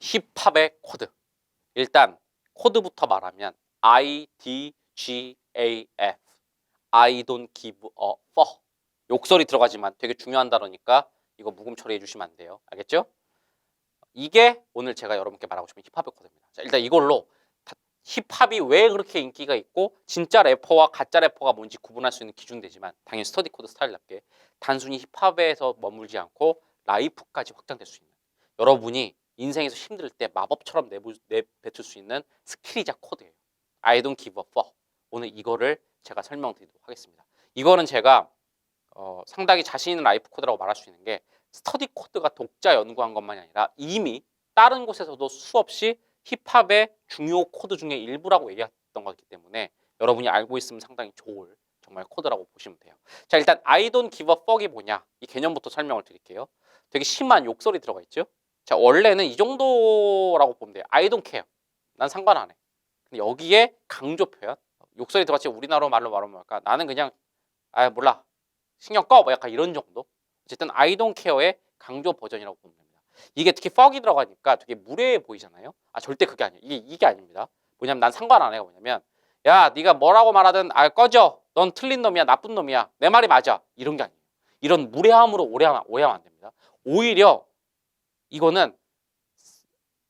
힙합의 코드. 일단 코드부터 말하면 I D G A F. I don't give a fuck. 욕설이 들어가지만 되게 중요한 단어니까 이거 묵음 처리해 주시면 안 돼요. 알겠죠? 이게 오늘 제가 여러분께 말하고 싶은 힙합의 코드입니다. 자, 일단 이걸로 다- 힙합이 왜 그렇게 인기가 있고 진짜 래퍼와 가짜 래퍼가 뭔지 구분할 수 있는 기준 되지만 당연히 스터디 코드 스타일답게 단순히 힙합에서 머물지 않고 라이프까지 확장될 수 있는 여러분이 인생에서 힘들 때 마법처럼 내부, 내뱉을 수 있는 스킬이자 코드예요. I don't give a fuck. 오늘 이거를 제가 설명드리도록 하겠습니다. 이거는 제가 어, 상당히 자신 있는 라이프 코드라고 말할 수 있는 게 스터디 코드가 독자 연구한 것만이 아니라 이미 다른 곳에서도 수없이 힙합의 중요 코드 중에 일부라고 얘기했던 거기 때문에 여러분이 알고 있으면 상당히 좋을 정말 코드라고 보시면 돼요. 자 일단 I don't give a fuck이 뭐냐 이 개념부터 설명을 드릴게요. 되게 심한 욕설이 들어가 있죠. 자 원래는 이 정도라고 보면 돼요. I don't care. 난 상관 안 해. 근데 여기에 강조 표현 욕설이 들어갔지 우리나라 말로 말하면 뭘까? 나는 그냥 아 몰라 신경 꺼 뭐 약간 이런 정도. 어쨌든 I don't care의 강조 버전이라고 보면 됩니다. 이게 특히 fuck이 들어가니까 되게 무례해 보이잖아요. 아 절대 그게 아니에요. 이게 이게 아닙니다. 뭐냐면 난 상관 안 해가 뭐냐면 야 네가 뭐라고 말하든 아 꺼져. 넌 틀린 놈이야 나쁜 놈이야 내 말이 맞아 이런 게 아니에요. 이런 무례함으로 오해하면, 오해하면 안 됩니다. 오히려 이거는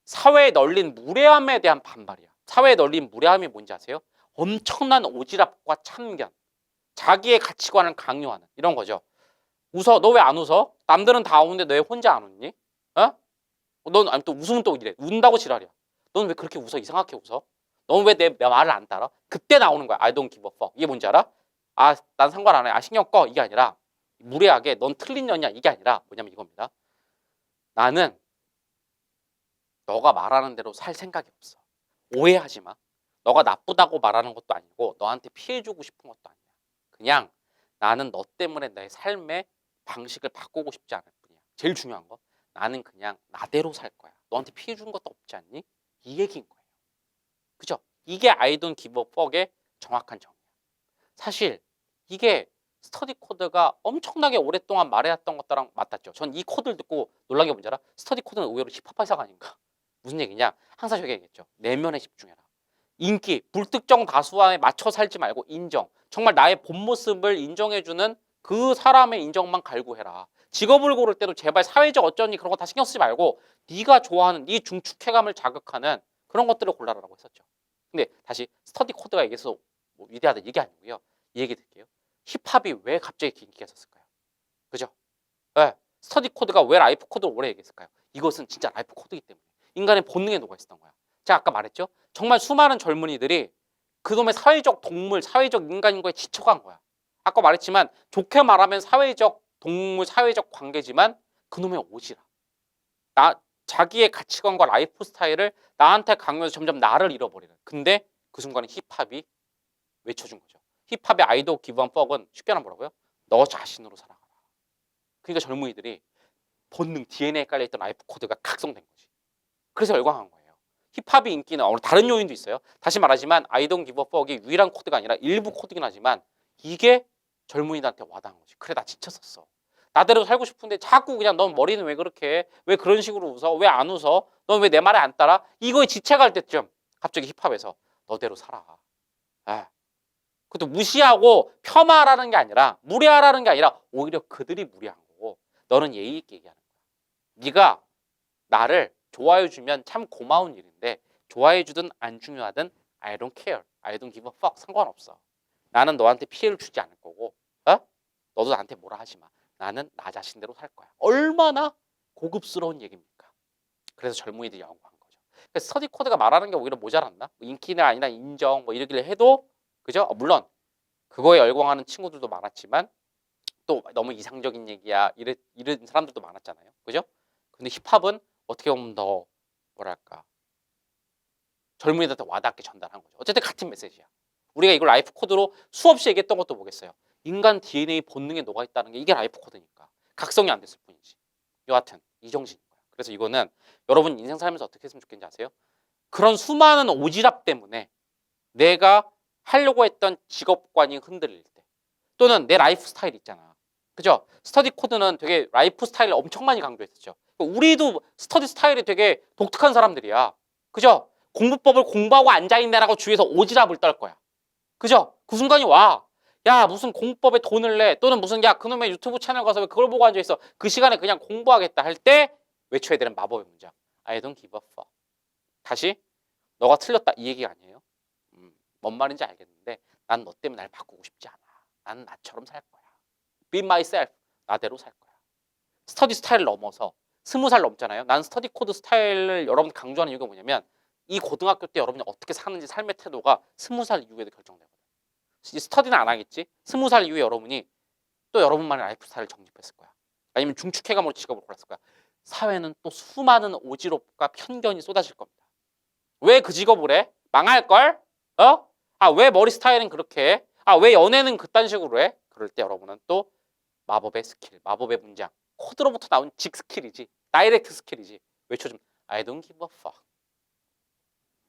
사회에 널린 무례함에 대한 반발이야. 사회에 널린 무례함이 뭔지 아세요? 엄청난 오지랖과 참견, 자기의 가치관을 강요하는 이런 거죠. 웃어. 너 왜 안 웃어? 남들은 다 우는데 너 왜 혼자 안 웃니? 어? 넌 아니 또 웃으면 또 이래. 운다고 지랄이야. 넌 왜 그렇게 웃어? 이상하게 웃어? 넌 왜 내 말을 안 따라? 그때 나오는 거야. I don't give a fuck. 이게 뭔지 알아? 아, 난 상관 안 해. 아, 신경 꺼. 이게 아니라 무례하게 넌 틀린 년이야. 이게 아니라 뭐냐면 이겁니다. 나는 너가 말하는 대로 살 생각이 없어. 오해하지 마. 너가 나쁘다고 말하는 것도 아니고 너한테 피해 주고 싶은 것도 아니야. 그냥 나는 너 때문에 내 삶의 방식을 바꾸고 싶지 않을 뿐이야. 제일 중요한 거. 나는 그냥 나대로 살 거야. 너한테 피해 준 것도 없지 않니? 이 얘기인 거예요. 그죠? 이게 give a fuck의 정확한 정의야. 사실 이게 스터디 코드가 엄청나게 오랫동안 말해왔던 것들랑 맞닿죠. 전 이 코드를 듣고 놀란 게 뭔지 알아? 스터디 코드는 의외로 힙합 회사가 아닌가. 무슨 얘기냐? 항상 얘기했죠. 내면에 집중해라. 인기, 불특정 다수에 맞춰 살지 말고 인정. 정말 나의 본 모습을 인정해주는 그 사람의 인정만 갈구해라. 직업을 고를 때도 제발 사회적 어쩌니 그런 거 다 신경 쓰지 말고 네가 좋아하는 네 중축회감을 자극하는 그런 것들을 골라라라고 했었죠. 근데 다시 스터디 코드가 얘기해서 뭐 위대하다 이게 아니고요. 이 얘기 드릴게요. 힙합이 왜 갑자기 인기가 있었을까요? 그죠? 네. 스터디 코드가 왜 라이프 코드를 오래 얘기했을까요? 이것은 진짜 라이프 코드이기 때문에 인간의 본능에 녹아 있었던 거야. 제가 아까 말했죠. 정말 수많은 젊은이들이 그놈의 사회적 동물, 사회적 인간인 거에 지쳐간 거야. 아까 말했지만 좋게 말하면 사회적 동물, 사회적 관계지만 그놈의 오지라. 나 자기의 가치관과 라이프 스타일을 나한테 강요해서 점점 나를 잃어버리는. 근데 그 순간에 힙합이 외쳐준 거죠. 힙합의 아이도 기브한 퍽은 쉽게 말하면 뭐라고요? 너 자신으로 살아가라. 그러니까 젊은이들이 본능 DNA에 깔려있던 라이프 코드가 각성된 거지. 그래서 열광한 거예요. 힙합이 인기는 어느 다른 요인도 있어요. 다시 말하지만 아이돈 기브 퍽이 유일한 코드가 아니라 일부 코드긴 하지만 이게 젊은이들한테 와닿은 거지. 그래 나 지쳤었어. 나대로 살고 싶은데 자꾸 그냥 넌 머리는 왜 그렇게 해? 왜 그런 식으로 웃어? 왜 안 웃어? 넌 왜 내 말에 안 따라? 이거에 지체갈 때쯤 갑자기 힙합에서 너대로 살아. 아. 그것도 무시하고 폄하라는 게 아니라 무례하라는 게 아니라 오히려 그들이 무례한 거고 너는 예의 있게 얘기하는 거야. 네가 나를 좋아해 주면 참 고마운 일인데 좋아해 주든 안 중요하든 I don't care. I don't give a fuck. 상관없어. 나는 너한테 피해를 주지 않을 거고 어? 너도 나한테 뭐라 하지 마. 나는 나 자신대로 살 거야. 얼마나 고급스러운 얘기입니까? 그래서 젊은이들이 연구한 거죠. 그래서 스터디 코드가 말하는 게 오히려 모자랐나? 뭐 인기는 아니라 인정 뭐 이러길래 해도 그죠? 어, 물론 그거에 열광하는 친구들도 많았지만 또 너무 이상적인 얘기야 이런 이런 사람들도 많았잖아요. 그죠? 근데 힙합은 어떻게 보면 더 뭐랄까 젊은이들한테 와닿게 전달한 거죠. 어쨌든 같은 메시지야. 우리가 이걸 라이프 코드로 수없이 얘기했던 것도 뭐겠어요? 인간 DNA 본능에 녹아 있다는 게 이게 라이프 코드니까 각성이 안 됐을 뿐이지. 여하튼 이 정신인 거야. 그래서 이거는 여러분 인생 살면서 어떻게 했으면 좋겠는지 아세요? 그런 수많은 오지랖 때문에 내가 하려고 했던 직업관이 흔들릴 때 또는 내 라이프 스타일 있잖아. 그죠? 스터디 코드는 되게 라이프 스타일을 엄청 많이 강조했었죠. 우리도 스터디 스타일이 되게 독특한 사람들이야. 그죠? 공부법을 공부하고 앉아있네라고 주위에서 오지랖을 떨 거야. 그죠? 그 순간이 와. 야, 무슨 공부법에 돈을 내. 또는 무슨, 야, 그놈의 유튜브 채널 가서 왜 그걸 보고 앉아있어. 그 시간에 그냥 공부하겠다 할 때 외쳐야 되는 마법의 문장. I don't give a fuck. 다시, 너가 틀렸다. 이 얘기가 아니에요. 음, 뭔 말인지 알겠는데, 난 너 때문에 날 바꾸고 싶지 않아. 난 나처럼 살 거야. Be myself. 나대로 살 거야. 스터디 스타일을 넘어서 스무 살 넘잖아요. 난 스터디 코드 스타일을 여러분 강조하는 이유가 뭐냐면 이 고등학교 때 여러분이 어떻게 사는지 삶의 태도가 스무 살 이후에도 결정되거든. 이 스터디는 안 하겠지. 스무 살 이후에 여러분이 또 여러분만의 라이프 스타일을 정립했을 거야. 아니면 중축해감으로 직업을 골랐을 거야. 사회는 또 수많은 오지랖과 편견이 쏟아질 겁니다. 왜 그 직업을 해? 망할 걸? 어? 아 왜 머리 스타일은 그렇게 해? 아 왜 연애는 그딴 식으로 해? 그럴 때 여러분은 또 마법의 스킬, 마법의 문장, 코드로부터 나온 직 스킬이지, 다이렉트 스킬이지. 외쳐주면 I don't give a fuck.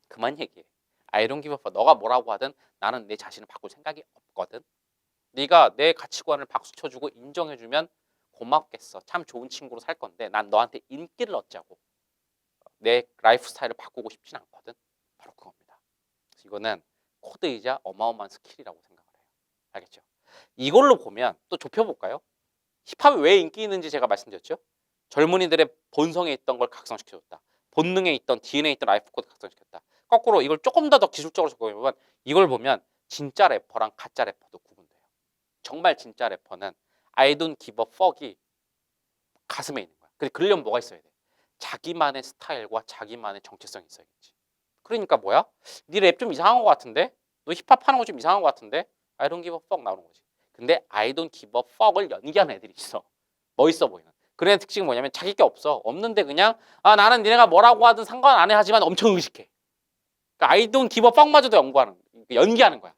그만 얘기해. I don't give a fuck. 너가 뭐라고 하든 나는 내 자신을 바꿀 생각이 없거든. 네가 내 가치관을 박수 쳐주고 인정해주면 고맙겠어. 참 좋은 친구로 살 건데 난 너한테 인기를 얻자고 내 라이프 스타일을 바꾸고 싶진 않거든. 바로 그겁니다. 이거는 코드이자 어마어마한 스킬이라고 생각을 해요. 알겠죠? 이걸로 보면 또 좁혀볼까요? 힙합이 왜 인기 있는지 제가 말씀드렸죠. 젊은이들의 본성에 있던 걸 각성시켜줬다. 본능에 있던 DNA에 있던 라이프 코드 각성시켰다. 거꾸로 이걸 조금 더 더 기술적으로 접근해보면 이걸 보면 진짜 래퍼랑 가짜 래퍼도 구분돼요. 정말 진짜 래퍼는 I don't give a fuck이 가슴에 있는 거야. 근데 그러려면 뭐가 있어야 돼? 자기만의 스타일과 자기만의 정체성이 있어야겠지. 그러니까 뭐야? 네 랩 좀 이상한 것 같은데? 너 힙합 하는 거 좀 이상한 것 같은데? I don't give a fuck 나오는 거지. 근데 I don't give a fuck을 연기하는 애들이 있어. 멋있어 보이는. 그런 애들 특징이 뭐냐면 자기 게 없어. 없는데 그냥 아 나는 니네가 뭐라고 하든 상관 안 해 하지만 엄청 의식해. 그러니까 I don't give a fuck마저도 연구하는 연기하는 거야.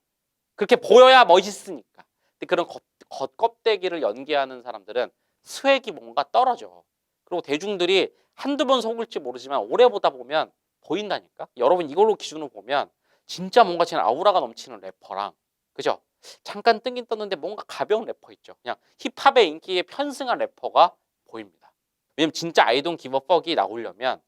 그렇게 보여야 멋있으니까. 근데 그런 겉, 겉 껍데기를 연기하는 사람들은 스웩이 뭔가 떨어져. 그리고 대중들이 한두 번 속을지 모르지만 오래 보다 보면 보인다니까. 여러분 이걸로 기준으로 보면 진짜 뭔가 지금 아우라가 넘치는 래퍼랑 그죠? 잠깐 뜬긴 떴는데 뭔가 가벼운 래퍼 있죠. 그냥 힙합의 인기에 편승한 래퍼가 보입니다. 왜냐면 진짜 아이돈 기버 퍽이 나오려면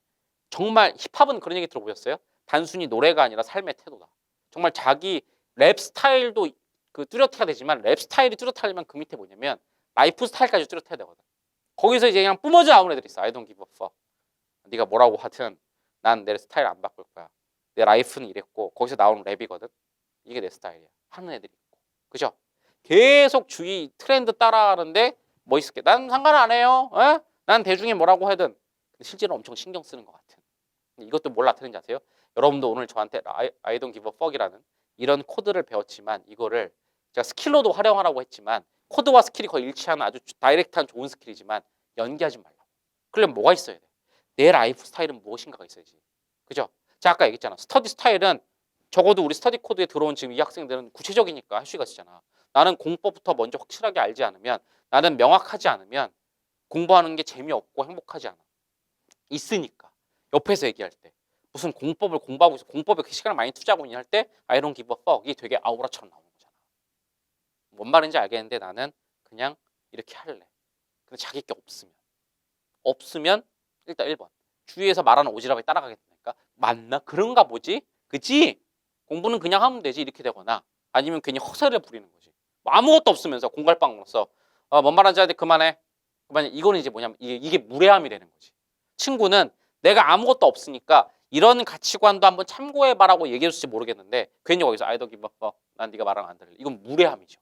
정말 힙합은 그런 얘기 들어보셨어요? 단순히 노래가 아니라 삶의 태도다. 정말 자기 랩 스타일도 그 뚜렷해야 되지만 랩 스타일이 뚜렷하려면 그 밑에 뭐냐면 라이프 스타일까지 뚜렷해야 되거든. 거기서 이제 그냥 뿜어져 나오는 애들이 있어. A fuck. 네가 뭐라고 하든 난 내 스타일 안 바꿀 거야. 내 라이프는 이랬고 거기서 나오는 랩이거든. 이게 내 스타일이야. 하는 애들이 있고. 그죠? 계속 주위 트렌드 따라하는데 멋있게 난 상관 안 해요. 에? 난 대중이 뭐라고 하든 실제로 엄청 신경 쓰는 것 같은. 이것도 뭘 나타내는지 아세요? 여러분도 오늘 저한테 don't give a fuck이라는 이런 코드를 배웠지만 이거를 제가 스킬로도 활용하라고 했지만 코드와 스킬이 거의 일치하는 아주 다이렉트한 좋은 스킬이지만 연기하지 말라고. 그러려면 뭐가 있어야 돼? 내 라이프 스타일은 무엇인가가 있어야지. 그죠? 제가 아까 얘기했잖아. 스터디 스타일은 적어도 우리 스터디 코드에 들어온 지금 이 학생들은 구체적이니까 할 수가 있잖아. 나는 공법부터 먼저 확실하게 알지 않으면 나는 명확하지 않으면 공부하는 게 재미없고 행복하지 않아. 있으니까. 옆에서 얘기할 때. 무슨 공법을 공부하고 있어. 공법에 그 시간을 많이 투자하고 있냐 I don't give a fuck. 이게 되게 아우라처럼 나오는 거잖아. 뭔 말인지 알겠는데 나는 그냥 이렇게 할래. 근데 자기 게 없으면. 없으면 일단 1번. 주위에서 말하는 오지랖에 따라가게 되니까 맞나? 그런가 보지? 그치? 공부는 그냥 하면 되지 이렇게 되거나 아니면 괜히 허세를 부리는 거지. 뭐 아무것도 없으면서 공갈빵으로서 어, 뭔 말하는지 알지 그만해. 그만해. 이거는 이제 뭐냐면 이게, 이게 무례함이 되는 거지. 친구는 내가 아무것도 없으니까 이런 가치관도 한번 참고해봐라고 얘기해줄지 모르겠는데 괜히 거기서 아이도 기버퍼 난 네가 말하면 안 들을래. 이건 무례함이죠.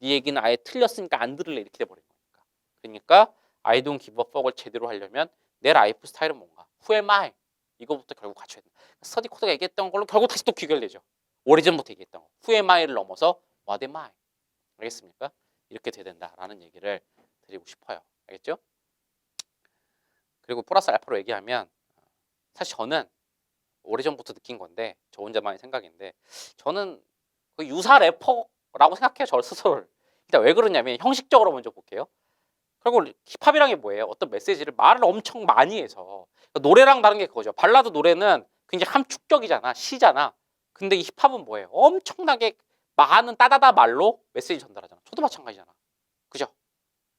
네 얘기는 아예 틀렸으니까 안 들을래 이렇게 돼버린 거니까. 그러니까 a fuck을 제대로 하려면 내 라이프 스타일은 뭔가? Who am I? 이거부터 결국 갖춰야 된다. 스터디 코드가 얘기했던 걸로 결국 다시 또 귀결되죠. 오래전부터 얘기했던 거. Who am I를 넘어서 What am I? 알겠습니까? 이렇게 돼야 된다라는 얘기를 드리고 싶어요. 알겠죠? 그리고 플러스 알파로 얘기하면 사실 저는 오래전부터 느낀 건데 저 혼자만의 생각인데 저는 그 유사 래퍼라고 생각해요. 저 스스로를. 일단 왜 그러냐면 형식적으로 먼저 볼게요. 그리고 힙합이란 게 뭐예요? 어떤 메시지를 말을 엄청 많이 해서 그러니까 노래랑 다른 게 그거죠. 발라드 노래는 굉장히 함축적이잖아, 시잖아. 근데 이 힙합은 뭐예요? 엄청나게 많은 따다다 말로 메시지 전달하잖아. 저도 마찬가지잖아. 그죠?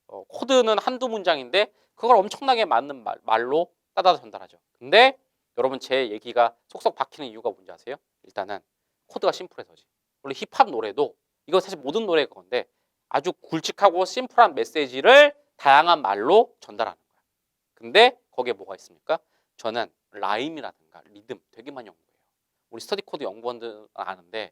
어, 코드는 한두 문장인데 그걸 엄청나게 맞는 말, 말로 따다 전달하죠. 근데 여러분 제 얘기가 속속 박히는 이유가 뭔지 아세요? 일단은 코드가 심플해서지. 원래 힙합 노래도 이거 사실 모든 노래가 그건데 아주 굵직하고 심플한 메시지를 다양한 말로 전달하는 거야. 근데 거기에 뭐가 있습니까? 저는 라임이라든가 리듬 되게 많이 연구해요. 우리 스터디 코드 연구원들 아는데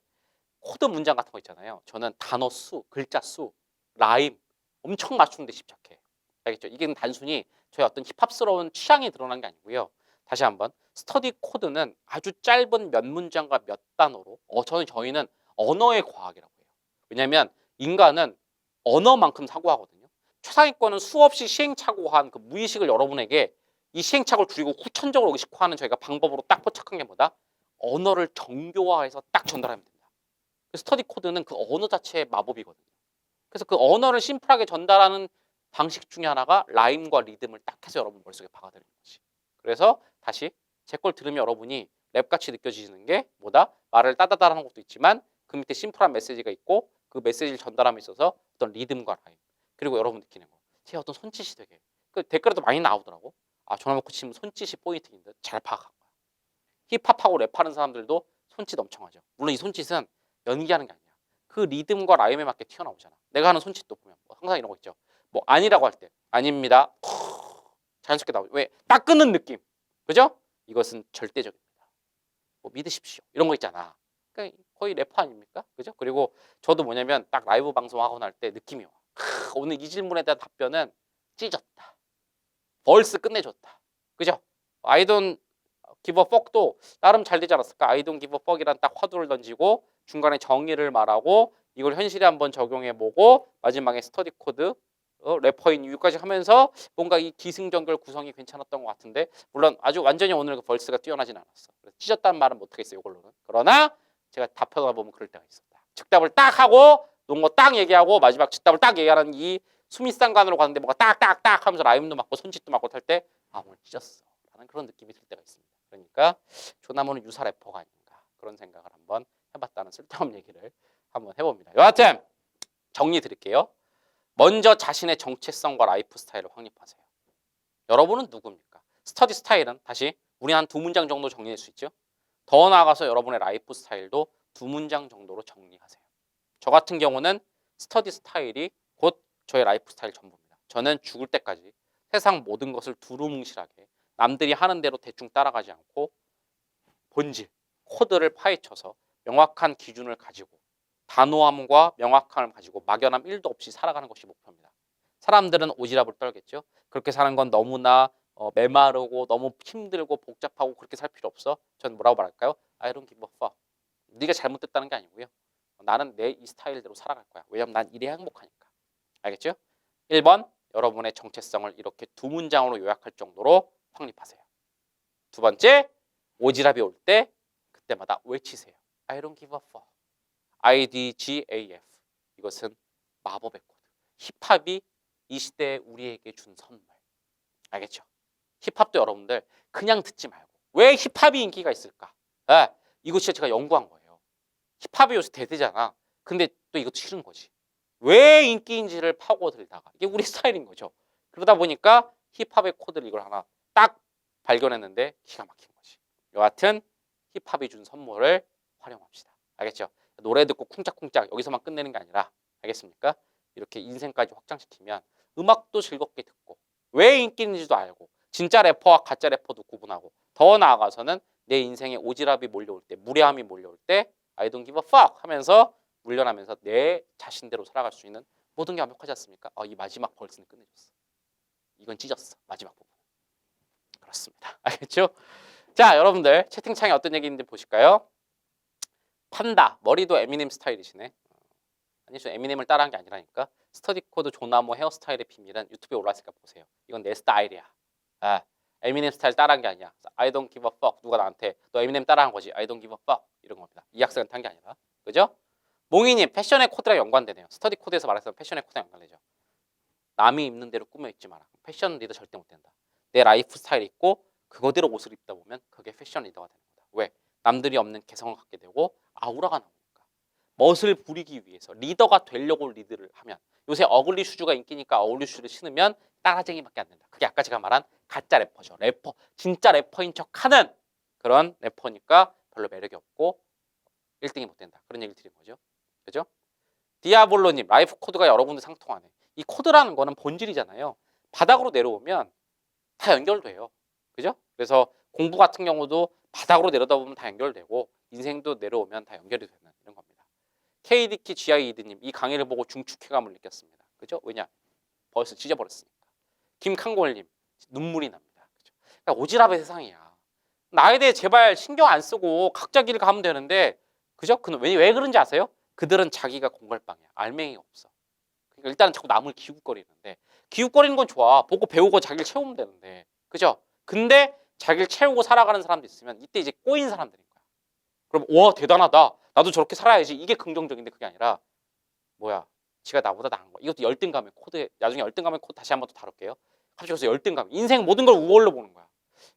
코드 문장 같은 거 있잖아요. 저는 단어 수, 글자 수, 라임 엄청 맞추는데 집착해. 알겠죠? 이게 단순히 저의 어떤 힙합스러운 취향이 드러난 게 아니고요. 다시 한번 스터디 코드는 아주 짧은 몇 문장과 몇 단어로 어 저는 저희는 언어의 과학이라고 해요. 왜냐하면 인간은 언어만큼 사고하거든요. 최상위권은 수없이 시행착오한 그 무의식을 여러분에게 이 시행착오를 줄이고 후천적으로 의식화하는 저희가 방법으로 딱 포착한 게 뭐다? 언어를 정교화해서 딱 전달하면 된다. 그 스터디 코드는 그 언어 자체의 마법이거든요. 그래서 그 언어를 심플하게 전달하는 방식 중에 하나가 라임과 리듬을 딱 해서 여러분 머릿속에 박아드리는 거지. 그래서 다시 제 걸 들으면 여러분이 랩같이 느껴지는 게 뭐다? 말을 따다다하는 것도 있지만 그 밑에 심플한 메시지가 있고 그 메시지를 전달함에 있어서 어떤 리듬과 라임 그리고 여러분 느끼는 거. 제 어떤 손짓이 되게 그 댓글에도 많이 나오더라고. 아 전화 놓고 치면 손짓이 포인트인 듯 잘 파악한 거야. 힙합하고 랩하는 사람들도 손짓 엄청 하죠. 물론 이 손짓은 연기하는 게 아니야. 그 리듬과 라임에 맞게 튀어나오잖아. 내가 하는 손짓도 보면 뭐 항상 이런 거 있죠. 뭐 아니라고 할 때 아닙니다. 자연스럽게 나오죠. 왜? 딱 끊는 느낌. 그죠? 이것은 절대적입니다. 뭐 믿으십시오. 이런 거 있잖아. 그러니까 거의 래퍼 아닙니까? 그죠? 그리고 저도 뭐냐면 딱 라이브 방송하고 날 때 느낌이 와. 크, 오늘 이 질문에 대한 답변은 찢었다. 벌스 끝내줬다. 그죠? 아이돈 기버 퍽도 나름 잘 되지 않았을까? 아이돈 기버 퍽이란 딱 화두를 던지고 중간에 정의를 말하고 이걸 현실에 한번 적용해 보고 마지막에 스터디 코드 어, 래퍼인 이유까지 하면서 뭔가 이 기승전결 구성이 괜찮았던 것 같은데 물론 아주 완전히 오늘 그 벌스가 뛰어나진 않았어. 찢었다는 말은 못하겠어요. 이걸로는. 그러나 제가 답하다 보면 그럴 때가 있었다. 즉답을 딱 하고 논거 딱 얘기하고 마지막 즉답을 딱 얘기하는 이 수미상관으로 가는데 뭔가 딱딱딱 하면서 라임도 맞고 손짓도 맞고 탈 때 아 오늘 찢었어 라는 그런 느낌이 들 때가 있습니다. 그러니까 조나무는 유사 래퍼가 아닌가 그런 생각을 한번 해봤다는 쓸데없는 얘기를 한번 해봅니다. 여하튼 정리 드릴게요. 먼저 자신의 정체성과 라이프 스타일을 확립하세요. 여러분은 누굽니까? 스터디 스타일은 다시 우리 한 두 문장 정도 정리할 수 있죠. 더 나아가서 여러분의 라이프 스타일도 두 문장 정도로 정리하세요. 저 같은 경우는 스터디 스타일이 곧 저의 라이프 스타일 전부입니다. 저는 죽을 때까지 세상 모든 것을 두루뭉실하게 남들이 하는 대로 대충 따라가지 않고 본질, 코드를 파헤쳐서 명확한 기준을 가지고 단호함과 명확함을 가지고 막연함 1도 없이 살아가는 것이 목표입니다. 사람들은 오지랖을 떨겠죠. 그렇게 사는 건 너무나 어, 메마르고 너무 힘들고 복잡하고 그렇게 살 필요 없어. 전 뭐라고 말할까요? I don't give a fuck. 네가 잘못됐다는 게 아니고요. 나는 내 이 스타일대로 살아갈 거야. 왜냐면 난 이래야 행복하니까. 알겠죠? 1번 여러분의 정체성을 이렇게 두 문장으로 요약할 정도로 확립하세요. 두 번째 오지랖이 올 때 그때마다 외치세요. I don't give a fuck. IDGAF 이것은 마법의 코드. 힙합이 이 시대에 우리에게 준 선물. 알겠죠? 힙합도 여러분들 그냥 듣지 말고 왜 힙합이 인기가 있을까? 예, 이거 진짜 제가 연구한 거예요. 힙합이 요새 대세잖아. 근데 또 이것도 싫은 거지. 왜 인기인지를 파고들다가 이게 우리 스타일인 거죠. 그러다 보니까 힙합의 코드를 이걸 하나 딱 발견했는데 기가 막힌 거지. 여하튼 힙합이 준 선물을 활용합시다. 알겠죠? 노래 듣고 쿵짝쿵짝 여기서만 끝내는 게 아니라 알겠습니까? 이렇게 인생까지 확장시키면 음악도 즐겁게 듣고 왜 인기인지도 알고 진짜 래퍼와 가짜 래퍼도 구분하고 더 나아가서는 내 인생에 오지랖이 몰려올 때 무례함이 몰려올 때 I don't give a fuck 하면서 물려나면서 내 자신대로 살아갈 수 있는 모든 게 완벽하지 않습니까? 아, 이 마지막 벌스는 끝내줬어. 이건 찢었어. 마지막 부분. 그렇습니다. 알겠죠? 자, 여러분들 채팅창에 어떤 얘기 있는지 보실까요? 판다. 머리도 에미넴 스타일이시네. 아니죠. 에미넴을 따라한 게 아니라니까. 스터디 코드 조나모 헤어스타일의 비밀은 유튜브에 올라있으니까 보세요. 이건 내 스타일이야. 아, 에미넴 스타일 따라한 게 아니야. I don't give a fuck. 누가 나한테 너 에미넴 따라한 거지. I don't give a fuck. 이런 겁니다. 이 학생한테 한게 아니라. 그죠? 몽이님 패션의 코드랑 연관되네요. 스터디 코드에서 말해서 패션의 코드랑 연관되죠. 남이 입는 대로 꾸며 입지 마라. 패션 리더 절대 못 된다. 내 라이프 스타일 있고 그거대로 옷을 입다 보면 그게 패션 리더가 되는 거다. 왜? 남들이 없는 개성을 갖게 되고 아우라가 나오니까. 멋을 부리기 위해서 리더가 되려고 리드를 하면 요새 어글리 슈즈가 인기니까 어글리 슈즈를 신으면 따라쟁이밖에 안 된다. 그게 아까 제가 말한 가짜 래퍼죠. 래퍼. 진짜 래퍼인 척 하는 그런 래퍼니까 별로 매력이 없고 1등이 못 된다. 그런 얘기를 드린 거죠. 그죠? 디아볼로님, 라이프 코드가 여러 군데 상통하네. 이 코드라는 거는 본질이잖아요. 바닥으로 내려오면 다 연결돼요. 그죠? 그래서 공부 같은 경우도 바닥으로 내려다 보면 다 연결되고 인생도 내려오면 다 연결이 되는 이런 겁니다. KD키 GIED님 이 강의를 보고 중축해감을 느꼈습니다. 그죠? 왜냐? 벌써 찢어버렸으니까. 김칸골님 눈물이 납니다. 그죠? 그러니까 오지랖의 세상이야. 나에 대해 제발 신경 안 쓰고 각자 길을 가면 되는데 그죠? 그 왜, 왜 그런지 아세요? 그들은 자기가 공갈빵이야. 알맹이가 없어. 그러니까 일단은 자꾸 남을 기웃거리는데 기웃거리는 건 좋아. 보고 배우고 자기를 채우면 되는데 그죠? 근데 자기를 채우고 살아가는 사람도 있으면 이때 이제 꼬인 사람들인 거야. 그럼 와 대단하다. 나도 저렇게 살아야지. 이게 긍정적인데 그게 아니라 뭐야? 지가 나보다 나은 거야. 이것도 열등감의 코드. 나중에 열등감의 코드 다시 한 번 더 다룰게요. 갑자기 여기서 열등감. 인생 모든 걸 우월로 보는 거야.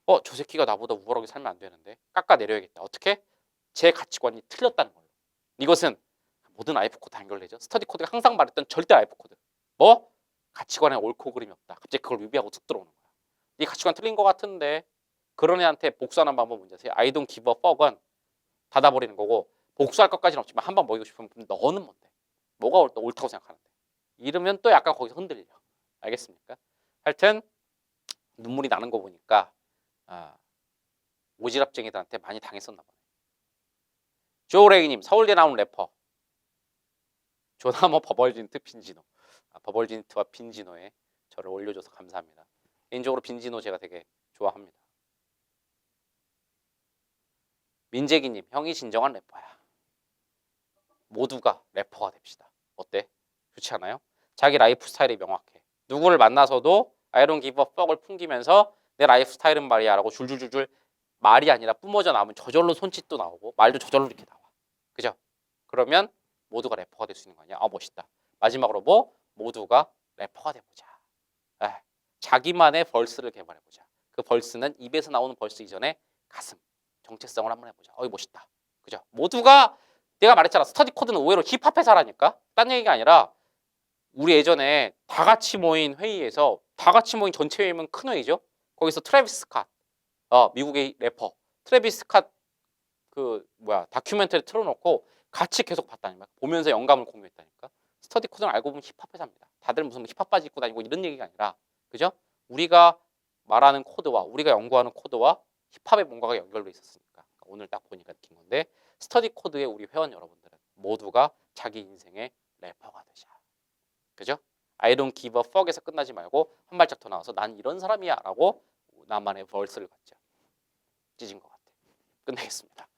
어, 저 새끼가 나보다 우월하게 살면 안 되는데 깎아 내려야겠다. 어떻게? 제 가치관이 틀렸다는 걸로. 이것은 모든 아이프 코드 연결되죠. 스터디 코드가 항상 말했던 절대 아이프 코드. 뭐? 가치관에 옳고 그름이 없다. 갑자기 그걸 위비하고 툭 들어오는 거야. 이 가치관 틀린 것 같은데 그런 애한테 복수하는 방법 문제 아세요? Give a fuck은 닫아버리는 거고 복수할 것까지는 없지만 한 번 먹이고 싶으면 너는 뭔데? 뭐가 옳다, 옳다고 생각하는데? 이러면 또 약간 거기서 흔들려. 알겠습니까? 하여튼 눈물이 나는 거 보니까 아, 오지랖쟁이들한테 많이 당했었나 보네. 조레이님 서울대 나온 래퍼. 조나모 버벌진트 빈지노. 아, 버벌진트와 빈지노에 저를 올려줘서 감사합니다. 개인적으로 빈지노 제가 되게 좋아합니다. 민재기님 형이 진정한 래퍼야. 모두가 래퍼가 됩시다. 어때? 좋지 않아요? 자기 라이프 스타일이 명확해. 누구를 만나서도 give a fuck을 풍기면서 내 라이프 스타일은 말이야 라고 줄줄줄줄 말이 아니라 뿜어져 나오면 저절로 손짓도 나오고 말도 저절로 이렇게 나와. 그죠? 그러면 모두가 래퍼가 될 수 있는 거 아니야? 아 멋있다. 마지막으로 뭐 모두가 래퍼가 돼보자. 에, 자기만의 벌스를 개발해보자. 그 벌스는 입에서 나오는 벌스 이전에 가슴, 정체성을 한번 해보자. 어이 멋있다. 그죠? 모두가 내가 말했잖아. 스터디 코드는 의외로 힙합 회사라니까. 딴 얘기가 아니라 우리 예전에 다 같이 모인 회의에서 다 같이 모인 전체 회의면 큰 회의죠. 거기서 트래비스 스캇, 어, 미국의 래퍼 트래비스 스캇 그 뭐야 다큐멘터리 틀어놓고 같이 계속 봤다니까. 보면서 영감을 공유했다니까. 스터디 코드는 알고 보면 힙합 회사입니다. 다들 무슨 힙합 바지 입고 다니고 이런 얘기가 아니라 그죠? 우리가 말하는 코드와 우리가 연구하는 코드와 힙합의 뭔가가 연결돼 있었으니까 오늘 딱 보니까 느낀 건데 스터디 코드의 우리 회원 여러분들은 모두가 자기 인생의 래퍼가 되자. 그죠? I don't give a fuck에서 끝나지 말고 한 발짝 더 나와서 난 이런 사람이야 라고 나만의 벌스를 갖자. 찢은 것 같아. 끝내겠습니다.